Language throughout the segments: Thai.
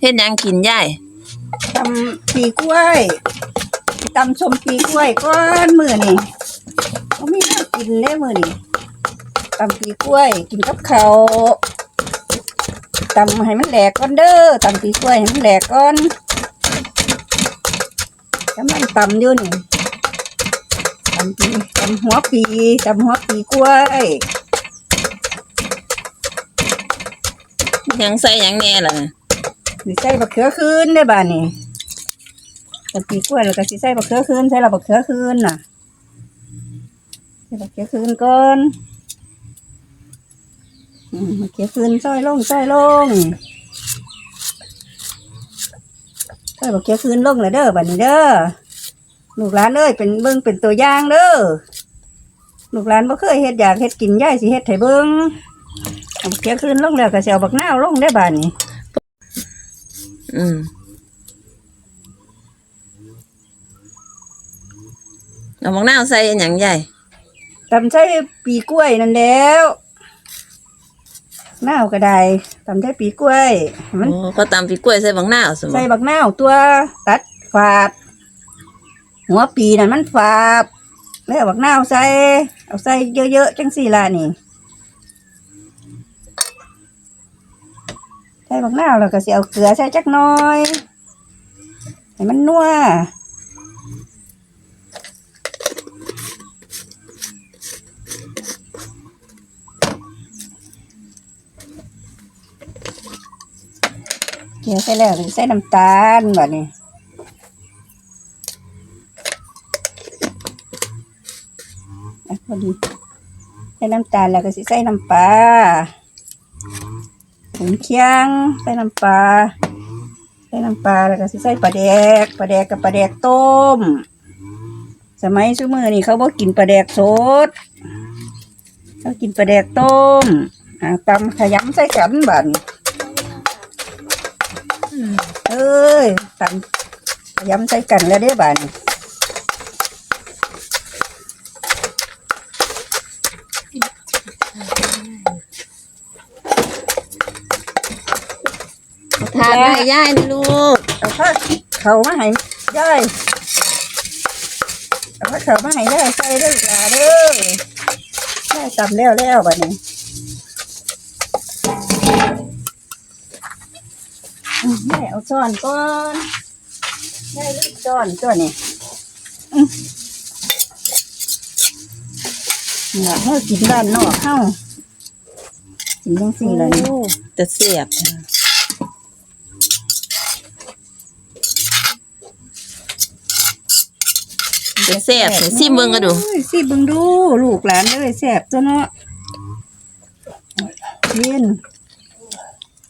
เฮ็ดหยังกินยายตำปีกล้วยตำชมปีกล้วยก้อนมือนี่เขาไม่ได้กินได้มือนี่ตำปีกล้วย กินกับเขาวตำให้มันแหลกก่อนเด้อตำปีกล้วยให้มันแหลกก่อนกำลังตำอยู่นี่ตำปีตำหัวปีตำหัวปีกล้วยหยังใส่หยังแน่ล่ะ สิใส่บักเขือคืนได้บ้านี่ตำปีกล้วยแล้วก็สิใส่บักเขือคืนใส่ละบักเขือคืนน่ะใส่บักเขือคืนก่อนอืมบักเขือคืนซอยลงซอยลงซอยบักเขือคืนลงเลยเด้อบ้านี้เด้อลูกหลานเอ้ยเป็นเบิ่งเป็นตัวอย่างเด้อลูกหลานบ่เคยเฮ็ดอยากเฮ็ดกินย่ายสิเฮ็ดให้เบิ่งเอาบักเขือคืนลงแล้วก็สิเอาบักนาวลงได้บ้านี้ อืมเอาบักนาวใส่หยังยายตำใช้ปีกล้วยนั่นแล้วนาวก็ได้ตำใช้ปีกล้วยให้มันโอ้ก็ตำปีกล้วยใส่บักนาวสมใส่บักนาวตัวตัดฝาด หัวปีนั่นมันฝาดแล้วบักนาวใส่เอาใส่เยอะๆจังสี่ละนี่ ใส่บักนาวแล้วก็สิเอาเกลือใส่จักหน้อยให้มันนัวเกลือใส่แล้วก็ใส่น้ำตาลแบบนี้อะพอดีใส่น้ำตาลแล้วก็สิใส่น้ำปลา ผงเคียงใส่น้ำปลาใส่น้ำปลาแล้วก็สิใส่ปลาแดกปลาแดกกับปลาแดกต้ม สมัยซุมือนี่เขาบอกกินปลาแดกสดเขากินปลาแดกต้มอ่าตำขยำใส่กันบัดนเอ้ยตำขยำใส่กันแล้วได้บัดน ทานให้ยายนี่ลูกเอาผ้าเขามาให้ย่อยเอาผ้าเขามาให้ย่อยใส่ได้อีกแล้วเด้อได้ตำแล้วแล้วบัดนี้อืมแม่เอาช้อนก่อนได้ลูกช้อนตัวนี้อืมเนี่ยเฮากินด้านนอกเฮากินจังสี่เลยนี่จะเสียบ จะเสียบให้ซิมเบิ่งก็ดู โอ้ยสิเบิ่งดู ลูกหลานเลยแซ่บตัวเนาะเย็น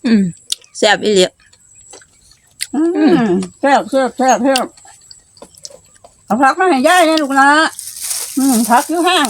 อืมแซ่บอีหลีอืมแซ่บแซ่บแซ่บแซ่บเอาพักมาให้ยายเนี่ยลูกนะอืมพักอยู่ห้าง